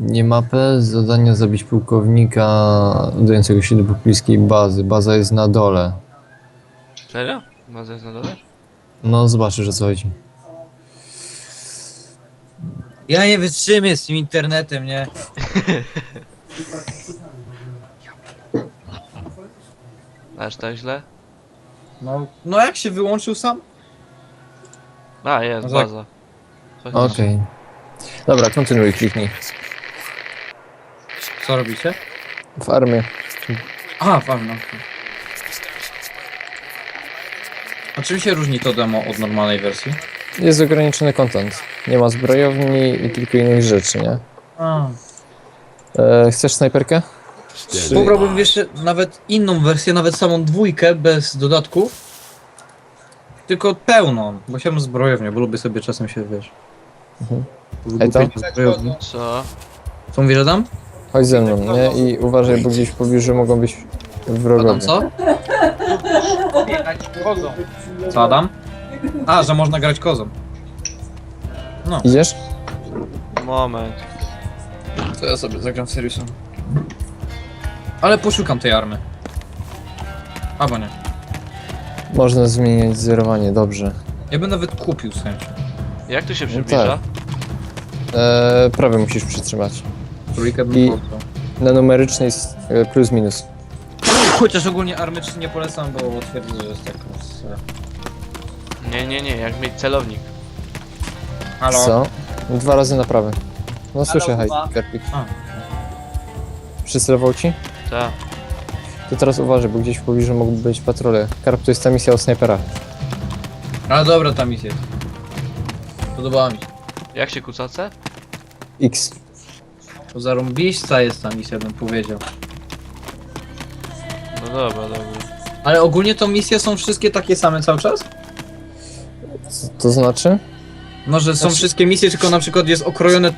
Nie mapę, zadania zabić pułkownika udającego się do pobliskiej bazy. Baza jest na dole. Serio? Baza jest na dole? No zobaczysz o co chodzi. Ja nie wytrzymię z tym internetem, nie? Aż tak źle? No, no jak się wyłączył sam? A, jest, No tak. baza. Faktycznie. Okej. Dobra, kontynuuj, kliknij. Co robicie? W armię. Aha, fajnie. No. A czym się różni to demo od normalnej wersji? Jest ograniczony content. Nie ma zbrojowni i kilku innych rzeczy, nie? A. E, chcesz snajperkę? Czy- Pobrałbym jeszcze nawet inną wersję, nawet samą dwójkę bez dodatków. Tylko pełną, bo chciałbym zbrojownię, bo lubię sobie czasem się, wiesz... Mhm. Ej, to? zbrojowni. Co? Co mówisz, Adam? Chodź ze mną, nie? I uważaj, bo gdzieś w pobliżu mogą być wrogowie. Adam, co? Co, Adam? A, że można grać kozą. No, Idziesz? Moment. to ja sobie zagram Seriusem. Ale poszukam tej army. Albo nie. Można zmieniać zerowanie, dobrze. Ja bym nawet kupił z chęcią. Jak tu się No przybliża? tak. E, prawy musisz przytrzymać. Trójkę bym I-. Na numerycznej jest e, plus minus. Chociaż ogólnie army 3 nie polecam, bo twierdzę, że jest taka z... Nie, nie, nie, jak mieć celownik. Halo? Co? Dwa razy na prawy. No słyszę, hej, dwa. Kerpik. A. Przycelował ci? Tak. To teraz uważaj, bo gdzieś w pobliżu mogą być patrole. Karp to jest ta misja o snajperach. Ale dobra ta misja jest. Podobała mi się. Jak się kuca C? X. To zarąbista jest ta misja, bym powiedział. No dobra, dobra. Ale ogólnie to misje są wszystkie takie same cały czas? Co to znaczy? No, że są Znaczy- wszystkie misje, tylko na przykład jest okrojone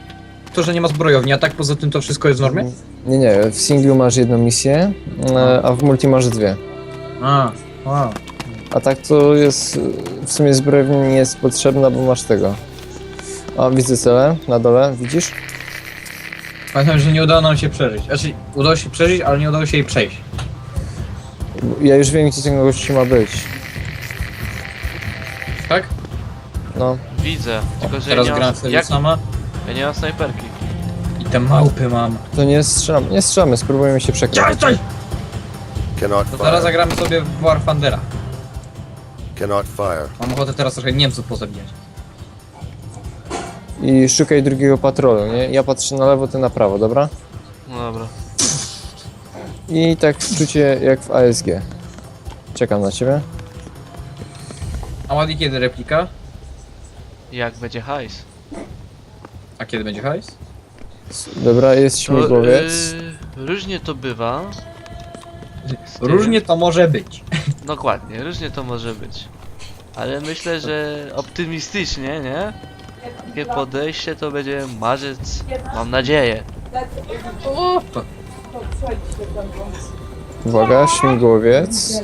to, że nie ma zbrojowni, a tak poza tym to wszystko jest w normie? Nie, nie. W singlu masz jedną misję, e, a w multi masz dwie. A, a. A tak to jest. W sumie zbrojownia nie jest potrzebna, bo masz tego. A widzę cele na dole, widzisz? Pamiętam, że nie udało nam się przeżyć. Znaczy, udało się przeżyć, ale nie udało się jej przejść. Ja już wiem, gdzie tego gości ma być. Tak? No, Widzę. Tylko, że Teraz ja nie gram mam... Jak? sama Ja nie mam snajperki. i te małpy mam. to nie strzelamy, nie strzelamy, spróbujemy się przekraść. Cannot To teraz fire. zagramy sobie w War Thundera. Cannot fire. Mam ochotę teraz trochę Niemców pozabijać. I szukaj drugiego patrolu, nie? Ja patrzę na lewo, ty na prawo, dobra? No dobra. I tak w skrócie jak w ASG. Czekam na ciebie. A ładnie kiedy replika? Jak będzie hajs? A kiedy będzie hajs? Dobra, jest śmigłowiec. yy, różnie to bywa. Z tym- Różnie to może być. Dokładnie, różnie to może być. Ale myślę, że optymistycznie, nie? Takie podejście to będzie marzec, mam nadzieję. Uwaga, śmigłowiec.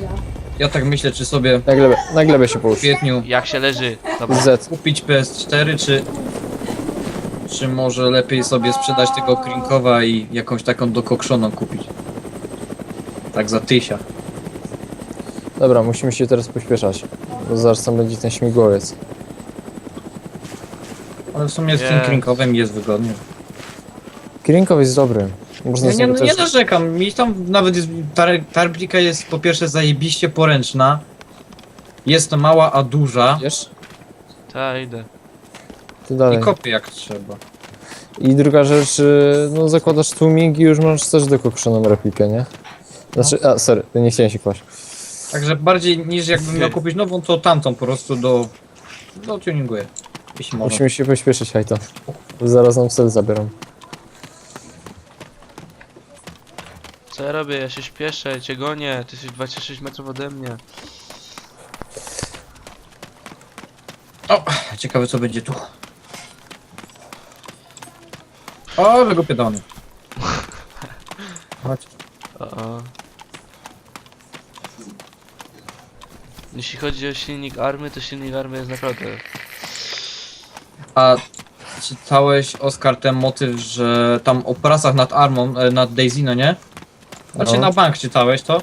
Ja tak myślę, czy sobie Na glebę, na glebę się w połóż. kwietniu Jak się leży? Dobra. Z. kupić PS4, czy... Czy może lepiej sobie sprzedać tego Krinkowa i jakąś taką dokokszoną kupić? Tak za tysia. Dobra, musimy się teraz pośpieszać. Bo zaraz tam będzie ten śmigłowiec. Ale w sumie z tym Nie. Krinkowem jest wygodnie. Kirinkow jest dobry. Można Ja z nie, niego nie też... narzekam, mi tam nawet jest, ta, ta replika jest po pierwsze zajebiście poręczna. Jest mała, a duża. Wiesz? Ta idę. Ty I dalej. kopie jak trzeba. I druga rzecz, y, no zakładasz tłumik i już masz też dokokszoną replikę, nie? Znaczy, a sorry, nie chciałem się kłaść. Także bardziej niż jakbym miał kupić nową, to tamtą po prostu do... do tuninguję. Musimy się pośpieszyć, hajto. Zaraz nam cel zabieram. Co ja robię? Ja się śpieszę, cię gonię, ty jesteś 26 metrów ode mnie. O, ciekawe co będzie tu. O, wygopiedony. Chodź. O, o. Jeśli chodzi o silnik army, to silnik army jest naprawdę... A czytałeś, Oskar, ten motyw, że tam o pracach nad Armą, e, nad Daisy, no nie? Znaczy No. na bank czytałeś to?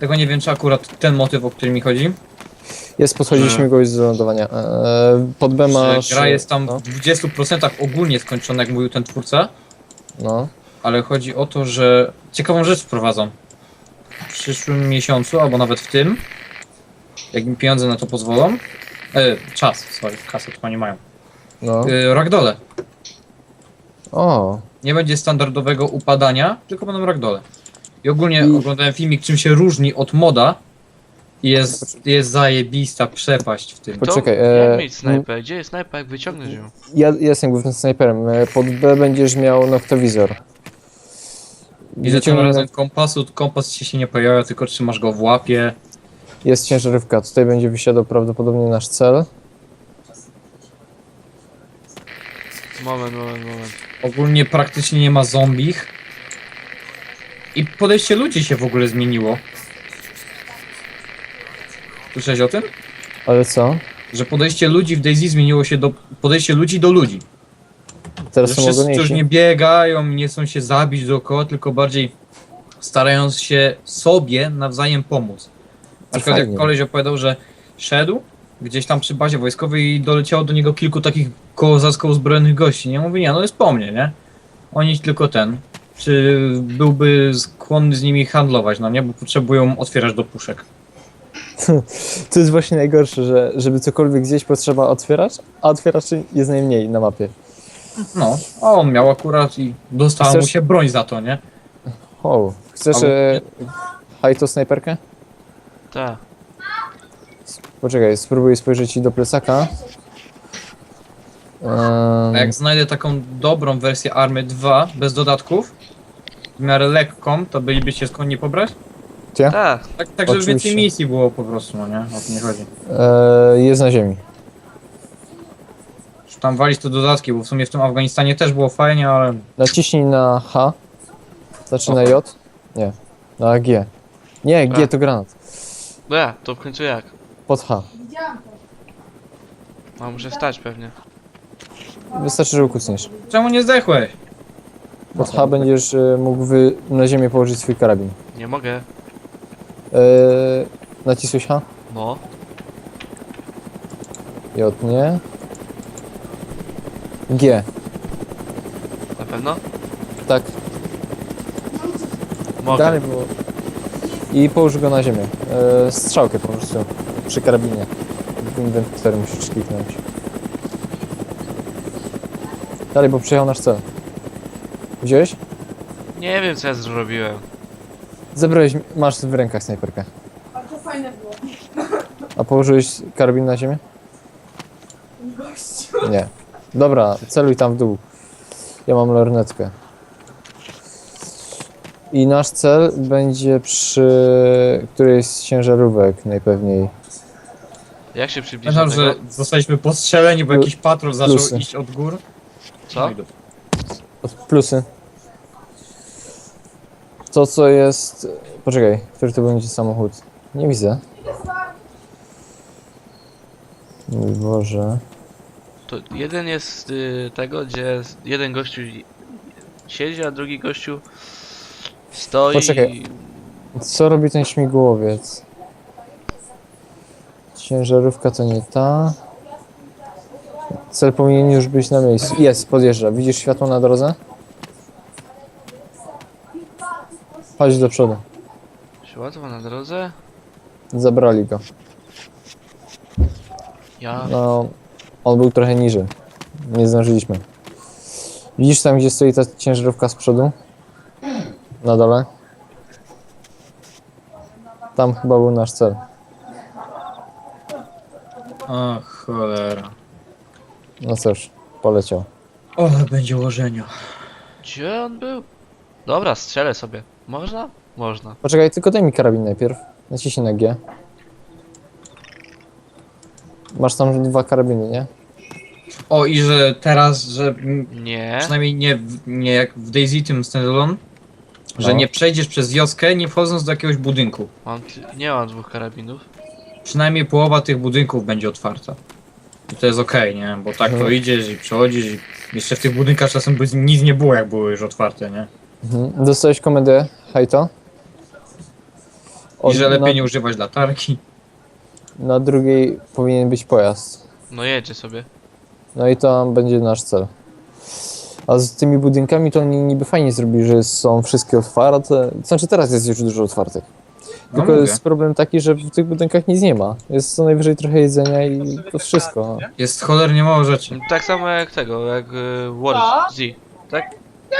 Tego nie wiem, czy akurat ten motyw, o który mi chodzi. Jest, podchodzi Że- śmigłość do lądowania. Eee, pod B masz... Że gra jest tam No, w 20% ogólnie skończona, jak mówił ten twórca. no. Ale chodzi o to, że ciekawą rzecz wprowadzą. W przyszłym miesiącu, albo nawet w tym, jak mi pieniądze na to pozwolą. E, czas, sorry, kasę to nie mają. No. E, ragdole. O, Nie będzie standardowego upadania, tylko będą ragdole. I ogólnie I- oglądałem filmik, czym się różni od moda. I jest, jest zajebista przepaść w tym. To Poczekaj, jak e, mieć snajper? Gdzie jest snajper? Jak wyciągnąć ją? ja ja jestem głównym snajperem. E, Pod B będziesz miał noktowizor. Widzę tym Wyciągnij razem kompasu, kompas ci się nie pojawia, tylko trzymasz go w łapie. Jest ciężarówka, tutaj będzie wysiadał prawdopodobnie nasz cel. Moment, moment, moment. Ogólnie praktycznie nie ma zombich. I podejście ludzi się w ogóle zmieniło. Słyszałeś o tym? Ale co? Że podejście ludzi w Daisy zmieniło się do podejście ludzi do ludzi. Teraz Że są wszyscy już nie biegają, nie chcą się zabić dookoła, tylko bardziej starają się sobie nawzajem pomóc. Na przykład jak fajnie. koleś opowiadał, że szedł gdzieś tam przy bazie wojskowej i doleciało do niego kilku takich kozacko uzbrojonych gości. Nie mówi, nie, no jest po mnie, nie? Oni tylko ten. Czy byłby skłonny z nimi handlować, no nie? Bo potrzebują otwierać do puszek. To jest właśnie najgorsze, że żeby cokolwiek zjeść potrzeba otwierać, a otwieraczy jest najmniej na mapie. No, a on miał akurat i dostała mu Chcesz- się broń za to, nie? O, chcesz Albo- e, hajto snajperkę? Tak. Poczekaj, spróbuję spojrzeć ci do plecaka. A Ehm, jak znajdę taką dobrą wersję Army 2 bez dodatków, w miarę lekką, to bylibyście skłonni pobrać? Gdzie? Tak. Tak, tak żeby Oczywiście. więcej misji było po prostu, no nie? O to nie chodzi. e, jest na ziemi. Tam walić te dodatki, bo w sumie w tym Afganistanie też było fajnie, ale Naciśnij na H. Znaczy na J. Nie. Na G. Nie, G A. to granat. No ja, to w końcu jak? Pod H. No muszę wstać pewnie. Wystarczy, że ukucniesz. czemu nie zdechłeś? Pod H będziesz e, mógł wy, na ziemię położyć swój karabin. Nie mogę. E, nacisłeś H? No. J nie. G. Na pewno? Tak. Mogę. Dalej było. I połóż go na ziemię. E, strzałkę po prostu. Przy karabinie. Inwentory musisz kliknąć. Dalej, bo przyjechał nasz cel. Wziąłeś? Nie wiem co ja zrobiłem. Zebrałeś, masz w rękach snajperkę. A to fajne było. A położyłeś karabin na ziemię? Gościu. Nie. Dobra, celuj tam w dół. Ja mam lornetkę. I nasz cel będzie przy którejś z ciężarówek najpewniej. Jak się przybliża Pamiętam, że tego? zostaliśmy postrzeleni, bo jakiś patrol zaczął plusy. iść od gór. Co? No i plusy. To co jest... Poczekaj, który to będzie samochód? Nie widzę. Mój Boże. To jeden jest y, tego, gdzie jeden gościu siedzi, a drugi gościu stoi. Poczekaj. Co robi ten śmigłowiec? Ciężarówka to nie ta. Cel powinien już być na miejscu. Jest, podjeżdża. Widzisz światło na drodze? Chodź do przodu. Światło na drodze? Zabrali go. Ja. No, on był trochę niżej. Nie zdążyliśmy. Widzisz tam, gdzie stoi ta ciężarówka z przodu? Na dole? Tam chyba był nasz cel. O cholera. No cóż, poleciał. O, będzie łożenia. Gdzie on był? Dobra, strzelę sobie. Można? Można. Poczekaj, tylko daj mi karabin najpierw. Naciśnij na G. Masz tam dwa karabiny, nie? O, i że teraz, że mm, Nie. przynajmniej nie, w- nie jak w Daisy tym standalone, że No. nie przejdziesz przez wioskę, nie wchodząc do jakiegoś budynku. Mam, nie mam dwóch karabinów. Przynajmniej połowa tych budynków będzie otwarta. I to jest okej, nie? Bo tak to Mhm. idziesz i przechodzisz i jeszcze w tych budynkach czasem by nic nie było, jak były już otwarte, nie? Mhm. Dostałeś komendę, hejto? I że lepiej na, nie używać latarki. na drugiej powinien być pojazd. No jedzie sobie. No i tam będzie nasz cel. A z tymi budynkami to oni niby fajnie zrobili, że są wszystkie otwarte. Znaczy teraz jest już dużo otwartych. No Tylko mówię. jest problem taki, że w tych budynkach nic nie ma. Jest co najwyżej trochę jedzenia i to wszystko. Jest cholernie mało rzeczy. Tak samo jak tego, jak y, War Z. Tak?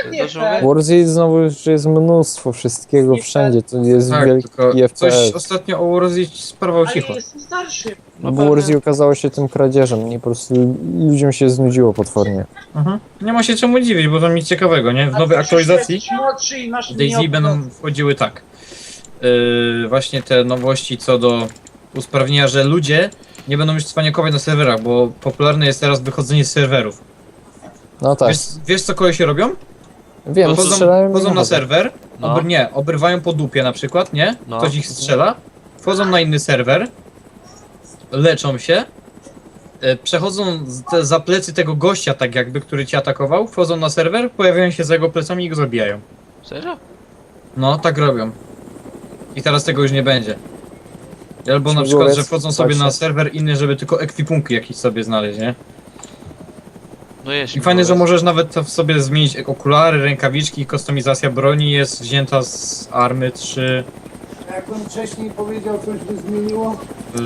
Jak nie? Warzone znowu już jest mnóstwo wszystkiego wszędzie. To jest Tak, wielki FPS. coś ostatnio o Warzy sprawał Ale cicho. jestem starszy. No Bo Warzone okazało się tym kradzieżem. Nie po prostu ludziom się znudziło potwornie. Mhm. Nie ma się czemu dziwić, bo to nic ciekawego, nie? W nowej aktualizacji mniej będą wchodziły tak. Yy, właśnie te nowości co do usprawnienia, że ludzie nie będą już cwaniakować na serwerach, bo popularne jest teraz wychodzenie z serwerów. No tak. Wiesz, wiesz co kolesie robią? Wiem, Chodzą, strzelają chodzą na serwer, No. obr nie, obrywają po dupie na przykład, nie? No. Ktoś ich strzela, wchodzą na inny serwer, leczą się, e, przechodzą te, za plecy tego gościa tak jakby, który cię atakował, wchodzą na serwer, pojawiają się za jego plecami i go zabijają. Serio? No, tak robią. I teraz tego już nie będzie. Albo na przykład, że wchodzą sobie na serwer inny, żeby tylko ekwipunki jakieś sobie znaleźć, nie? No jest. I fajne, że możesz nawet to w sobie zmienić okulary, rękawiczki, kustomizacja broni jest wzięta z Army 3. Jakbym wcześniej powiedział, coś by zmieniło? Yy,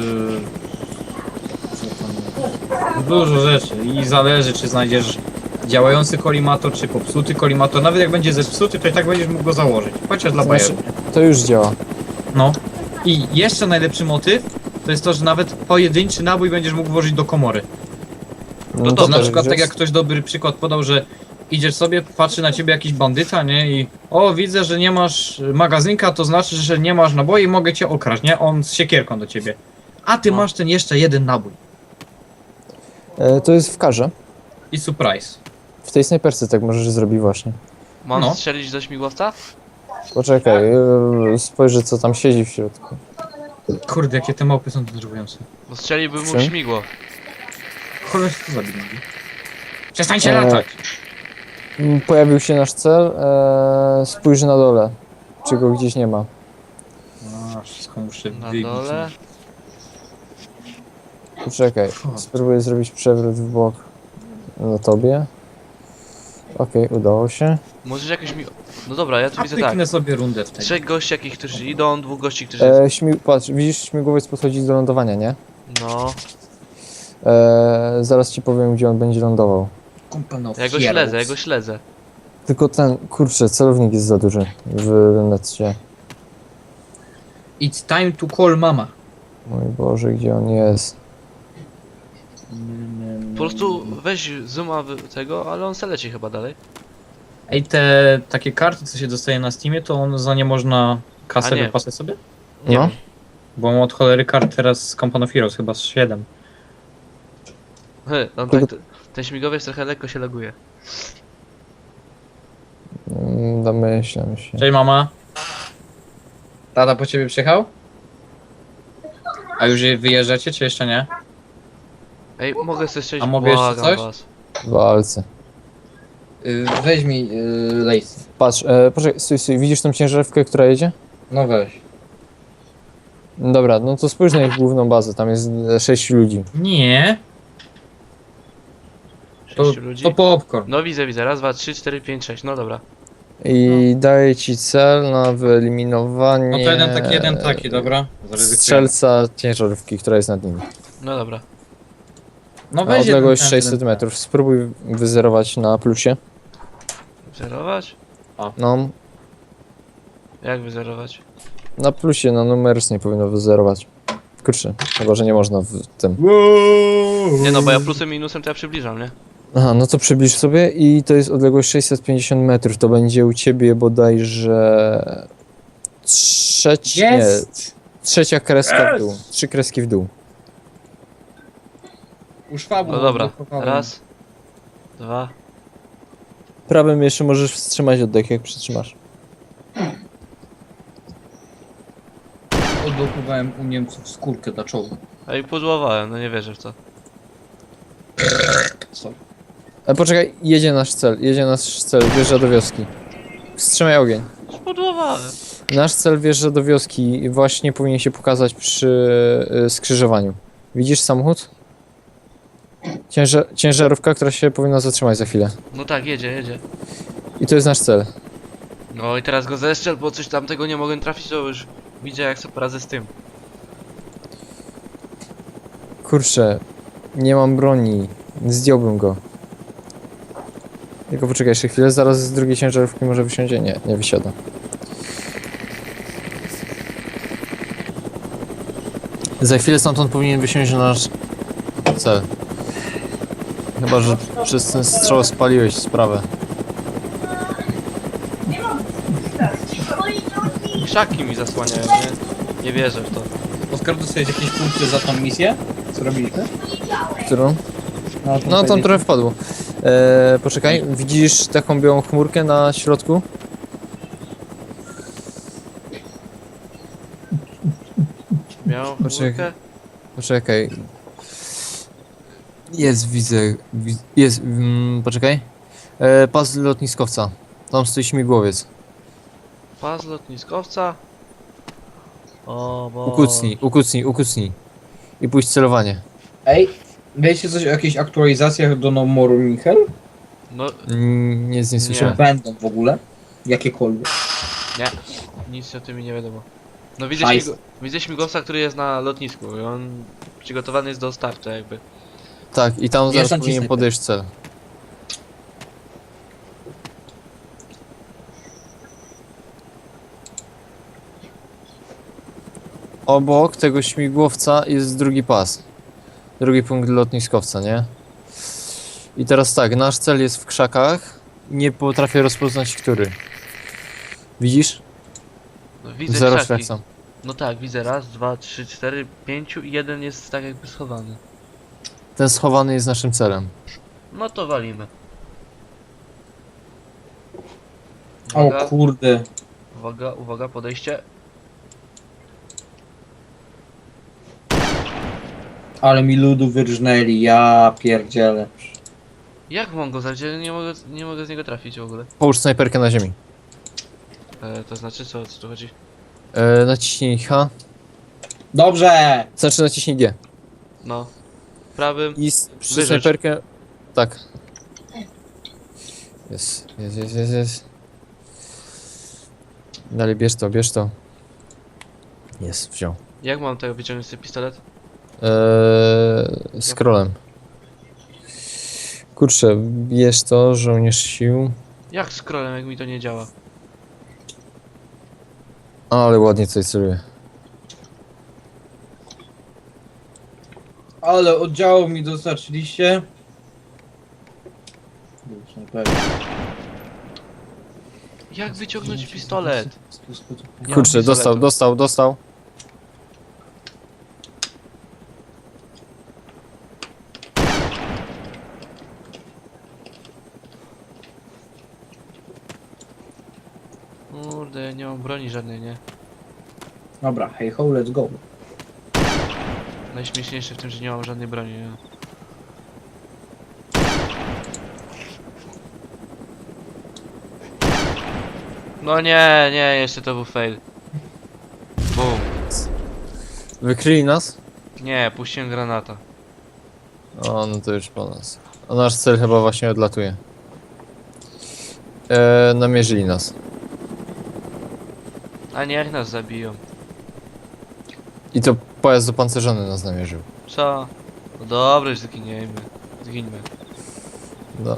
co tam? Dużo rzeczy i zależy czy znajdziesz działający kolimator, czy popsuty kolimator. Nawet jak będzie zepsuty, to i tak będziesz mógł go założyć. Chociaż dla Znaczy- bajerów. To już działa. No. I jeszcze najlepszy motyw to jest to, że nawet pojedynczy nabój będziesz mógł włożyć do komory. No, To, to na też przykład tak jak ktoś dobry przykład podał, że idziesz sobie, patrzy na ciebie jakiś bandyta, nie? I o, widzę, że nie masz magazynka, to znaczy, że nie masz naboi, mogę cię okraść, nie? On z siekierką do ciebie. A ty No. masz ten jeszcze jeden nabój. E, To jest w karze. I surprise. W tej snajperce tak możesz zrobić właśnie. Mam No. strzelić do śmigłowca? Poczekaj, e, spojrzę co tam siedzi w środku. Kurde, jakie te małpy są denerwujące. Bo strzeliłby mu Czym? śmigło. Cholera, to nogi. Przestańcie Eee, latać! Pojawił się nasz cel. E, spójrz na dole. Czy go gdzieś nie ma. A, wszystko muszę Na wybić. dole. Poczekaj, spróbuję zrobić przewrót w bok na tobie. Okej, udało się. Możesz jakoś mi... No dobra, ja tu A widzę tak. pyknę sobie rundę w tej. Trzech gości jakich, którzy idą, dwóch gości, którzy... E, śmi- patrz, widzisz, śmigłowiec podchodzi do lądowania, nie? No. E, zaraz ci powiem, gdzie on będzie lądował. Kumpel no Ja go śledzę, ja go śledzę. Tylko ten, kurczę, celownik jest za duży w necie. It's time to call mama. Mój Boże, gdzie on jest? Po prostu weź zooma w- tego, ale on se leci chyba dalej. Ej, te takie karty, co się dostaje na Steamie, to on za nie można A kasę nie. wypasać sobie? Nie No. wiem. Bo mam od cholery kart teraz z Company of Heroes, chyba z 7. Hy, on Tylko- tak, ten śmigłowiec trochę lekko się laguje. Mm, Domyślam się. Cześć mama. Tata po ciebie przyjechał? A już wyjeżdżacie, czy jeszcze nie? Ej, mogę sobie strzelić, A mogę jeszcze błagam coś? was. W walce. Yy, weź mi yy, Lace. Patrz, e, poczekaj, stój, stój, widzisz tą ciężarówkę, która jedzie? No weź. Dobra, no to spójrz na ich główną bazę, tam jest e, sześć ludzi. Nie. To, Sześciu ludzi. to popcorn. No widzę, widzę. Raz, dwa, trzy, cztery, pięć, sześć. No dobra. I daje ci cel na wyeliminowanie No to jeden taki, jeden taki, dobra? Strzelca ciężarówki, która jest nad nim. No dobra. No Na weź jeden odległość ten, 600 jeden metrów. Spróbuj wyzerować na plusie. Zerować? No, Jak wyzerować? na plusie, na numerus nie powinno wyzerować. Kurczę, chyba, że nie można w tym. Nie no, bo ja plusem i minusem to ja przybliżam, nie? Aha, no to przybliż sobie i to jest odległość 650 metrów. To będzie u ciebie bodajże trzeci, nie, Jest! trzecia kreska w dół. Trzy kreski w dół. U szwabu No dobra. Raz. Dwa. Prawym jeszcze możesz wstrzymać oddech, jak przytrzymasz. Odblokowałem u Niemców skórkę dla czołgu. Ej, pudłowałem, no nie wierzę w to. E, poczekaj, jedzie nasz cel, jedzie nasz cel, wjeżdża do wioski. Wstrzymaj ogień. Spudłowałem. Nasz cel wjeżdża do wioski i właśnie powinien się pokazać przy y, skrzyżowaniu. Widzisz samochód? Ciężar, ciężarówka, która się powinna zatrzymać za chwilę. No tak, jedzie, jedzie. I to jest nasz cel. No i teraz go zestrzel, bo coś tamtego nie mogłem trafić, to już widzę jak sobie poradzę z tym. Kurczę, nie mam broni. Zdjąłbym go. Tylko poczekaj jeszcze chwilę, zaraz z drugiej ciężarówki może wysiądzie? Nie, nie wysiada. Za chwilę stamtąd powinien wysiąść nasz cel. Chyba, że przez ten strzał spaliłeś sprawę. Krzaki mi zasłaniają, nie? Nie wierzę w to. Oskar, dostajesz jakieś punkty za tą misję? Co robiliśmy? Którą? No, No tam trochę wpadło. Eee, poczekaj, widzisz taką białą chmurkę na środku? Miał Poczekaj. chmurkę? Poczekaj. Jest, widzę. wi- Jest, mm, poczekaj. E, pas lotniskowca. Tam stoi śmigłowiec. Pas lotniskowca? O, bo... Ukucnij, ukucnij, ukucnij. I pójść celowanie. Ej, wiecie coś o jakichś aktualizacjach do No More Michel? No, Mm, Nic nie Czy słyszałem. będą w ogóle? Jakiekolwiek. nie. Nic o tym mi nie wiadomo. No widzę, śmigu... widzę śmigłowca, który jest na lotnisku i on przygotowany jest do startu jakby. Tak, i tam zaraz ci powinien podejść cel. Obok tego śmigłowca jest drugi pas. Drugi punkt lotniskowca, nie? I teraz tak, nasz cel jest w krzakach. Nie potrafię rozpoznać, który. Widzisz? No, widzę Zero krzaki. No tak, widzę raz, dwa, trzy, cztery, pięciu i jeden jest tak jakby schowany. Ten schowany jest naszym celem. No to walimy. O Uwaga, kurde. uwaga, uwaga, podejście. Ale mi ludu wyrżnęli, ja pierdzielę. Jak mam go zabić? Ja Nie mogę, nie mogę z niego trafić w ogóle. Połóż snajperkę na ziemi. E, to znaczy co, o co tu chodzi? E, naciśnij H. Dobrze! Znaczy naciśnij G. No. Prawym. I s- przy snajperkę... Tak. Jest, jest, jest, jest, jest. Dalej, bierz to, bierz to. Jest, wziął. Jak mam tego wyciągnąć ten pistolet? Eee, scrollem. Kurczę, bierz to, żołnierz sił. Jak scrollem, jak mi to nie działa? Ale ładnie tutaj celuje. Ale oddziałów mi dostarczyliście. Już na pewno. Jak wyciągnąć pistolet? Nie mam Kurczę, dostał, pistoletu. dostał, dostał. Nie mam broni żadnej, nie? Dobra, hey ho, let's go. Najśmieszniejsze w tym, że nie mam żadnej broni, nie? No nie, nie, jeszcze to był fail. Boom. Wykryli nas? Nie, puściłem granata. O, no to już po nas. A nasz cel chyba właśnie odlatuje. Eee, namierzyli nas. A niech nas zabiją. I to pojazd opancerzony nas namierzył. Co? No dobra, już zginiemy. Zgińmy. No.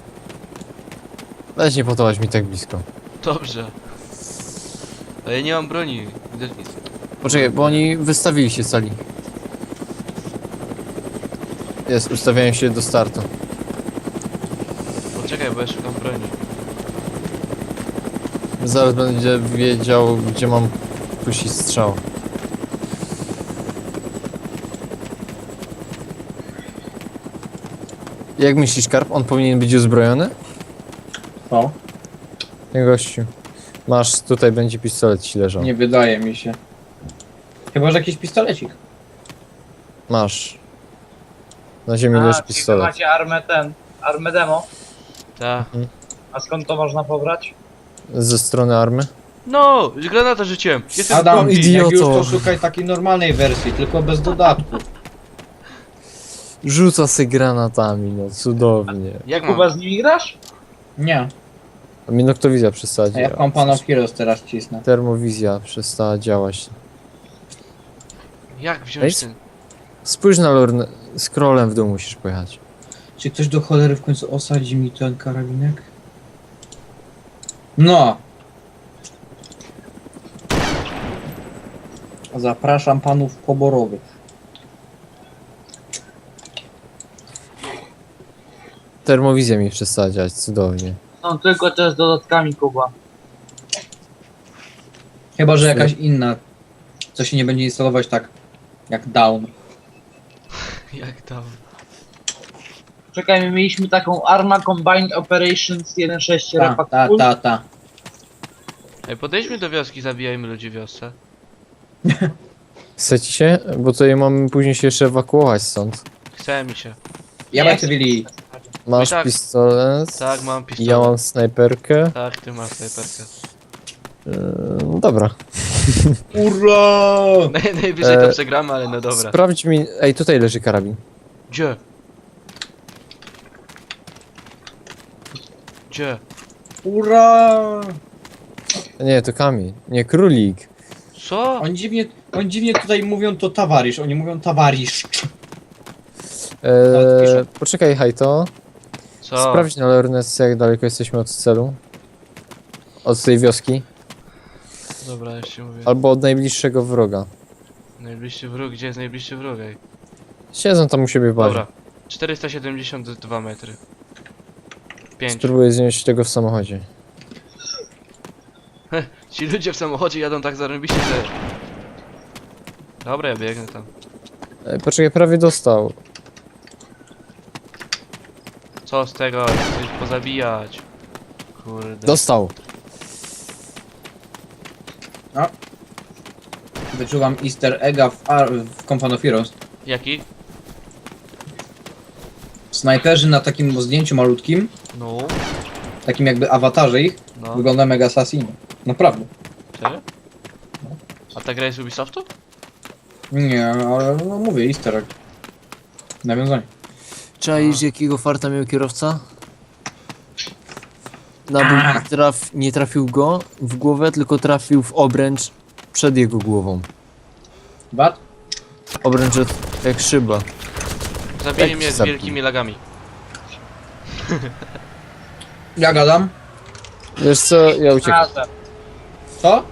Weź nie potować mi tak blisko. Dobrze. Ale ja nie mam broni. Widać- Poczekaj, bo oni wystawili się cali. Jest, ustawiają się do startu. Poczekaj, bo ja szukam broni. Zaraz będzie wiedział, gdzie mam puścić strzał. Jak myślisz, Karp? On powinien być uzbrojony? O, Nie, gościu. Masz, tutaj będzie pistolet ci leżał. nie wydaje mi się. Chyba, że jakiś pistolecik. Masz. Na ziemi leży A, czyli wy pistolet. macie armę ten, armę demo. Ta. A skąd to można pobrać? Ze strony army. No! Granata rzuciłem! Jestem Adam, głupi. idioto. jak już to szukaj takiej normalnej wersji, tylko bez dodatku. Rzuca se granatami, no cudownie. Jak mam? Kuba z nimi grasz? Nie, A mi noktowizja a przesadzi. ja Company of Heroes teraz cisnę. Termowizja przestała działać. Jak wziąć Ej, ten... Spójrz na lorne... Scrollem w dół musisz pojechać. Czy ktoś do cholery w końcu osadzi mi ten karabinek? No! Zapraszam panów poborowych. Termowizja mi przestała działać, cudownie. No tylko też z dodatkami Kuba. Chyba, że jakaś inna, co się nie będzie instalować tak jak down. Jak tam? Czekaj, my mieliśmy taką Arma Combined Operations 1.6 Ta, ta, ta, ta. Ej, podejdźmy do wioski, zabijajmy ludzi w wiosce. Chcecie się? Bo tutaj mamy później się jeszcze ewakuować stąd. Chce mi się. Ja będę Willi. Masz tak. pistolet. Tak, mam pistolet. Ja mam snajperkę. Tak, ty masz snajperkę. Yy, dobra. Ura! Naj, najwyżej to E, przegramy, ale no dobra. Sprawdź mi. Ej, tutaj leży karabin. Gdzie? Gdzie? Ura! Nie, to kamień. Nie, królik. Co? Oni dziwnie, oni dziwnie tutaj mówią to tawarisz, oni mówią tawariszcz. Eee, poczekaj, Hajto. Co? Sprawdź na lornetce, jak daleko jesteśmy od celu. Od tej wioski. Dobra, już ci mówię. Albo od najbliższego wroga. Najbliższy wróg, gdzie jest najbliższy wróg? Ej? Siedzą tam u siebie w bazie. Dobra. 472 metry. 5. Spróbuję znieść tego w samochodzie. Ci ludzie w samochodzie jadą tak zarąbiście, że... Dobra, ja biegnę tam. Ej, poczekaj, prawie dostał. Co z tego? Ich pozabijać. Kurde. Dostał. Wyczuwam easter egga w, Ar- w Company of Heroes. Jaki? Snajperzy na takim zdjęciu malutkim, No. takim jakby awatarze ich, No. wygląda mega assassino. Naprawdę. Serio? A ta gra jest Ubisoftu? Nie, ale no mówię, easter egg. Nawiązanie. Czaisz, jakiego farta miał kierowca? Nabój traf, nie trafił go w głowę, tylko trafił w obręcz przed jego głową. Bat? Obręcz jak- jak szyba. Zabili Jak mnie z wielkimi lagami. Ja gadam. Wiesz co, ja uciekam. Razem. Co?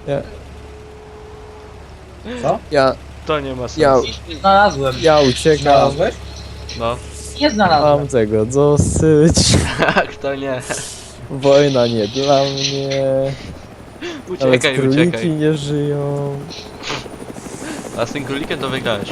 Ja, To nie ma sensu. ja, Nie znalazłem. ja uciekam. Znalazłeś? No. Nie znalazłem. Mam tego dosyć. Tak, to nie. Wojna nie dla mnie. Nawet Uciekaj, króliki uciekaj. nie żyją. A z tym królikiem to wygrałeś.